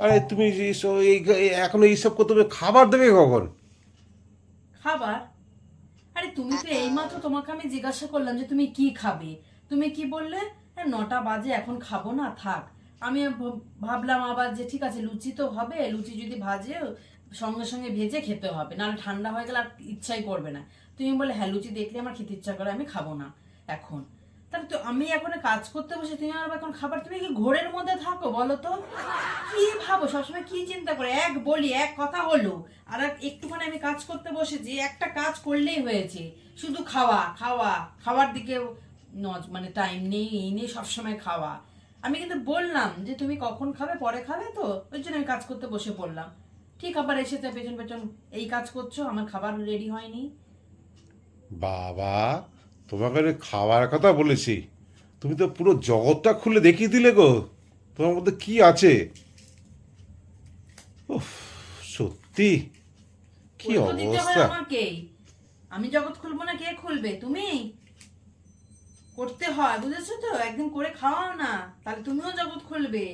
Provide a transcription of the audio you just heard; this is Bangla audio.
আরে তুমি এখন এইসব করতে হবে, খাবার দেবে কখন? খাবার? আরে তুমি তো এইমাত্র তোমাকে আমি জিজ্ঞাসা করলাম যে তুমি কি খাবে? তুমি কি বললে "হ্যাঁ, নটা বাজে এখন খাব না থাক। আমি ভাব- ভাবলাম আবার যে ঠিক আছে লুচি তো হবে লুচি যদি ভাজে সঙ্গে সঙ্গে ভেজে খেতে হবে নাহলে ঠান্ডা হয়ে গেলে আর ইচ্ছাই করবে না। তুমি বলে হ্যাঁ লুচি দেখলে আমার খেতে ইচ্ছা করে আমি খাব না এখন। তাহলে তো আমি এখন কাজ করতে বসে তুমি আর এখন খাবার তুমি কি ঘোরের মধ্যে থাকো বলো তো? কি ভাবো? সবসময় কি চিন্তা করে? এক বলি, এক কথা হলো। আর এক একটুখানি আমি কাজ করতে বসেছি, একটা কাজ করলেই হয়েছে। শুধু খাওয়া খাওয়া। খাওয়ার দিকে নজ মানে টাইম নেই, এই নেই সবসময় খাওয়া। আমি কিন্তু বললাম যে, তুমি কখন খাবে? পরে খাবে তো? ওই জন্য আমি কাজ করতে বসে পড়লাম। ঠিক আবার এসে এসেছে পেছন পেছন, এই কাজ করছ, আমার খাবার রেডি হয়নি। বাবা, তোমাকে খাওয়ার কথা বলেছি, তুমি তো পুরো জগৎটা খুলে দেখিয়ে দিলে গো। তোমার মধ্যে কি আছে? উফ সত্যি? কি দিতে হয় অবস্থা? আমি জগৎ খুলবো না কে খুলবে? তুমি? করতে হয় বুঝেছ তো? একদিন করে খাওয়াও না তাহলে তুমিও জগৎ খুলবে।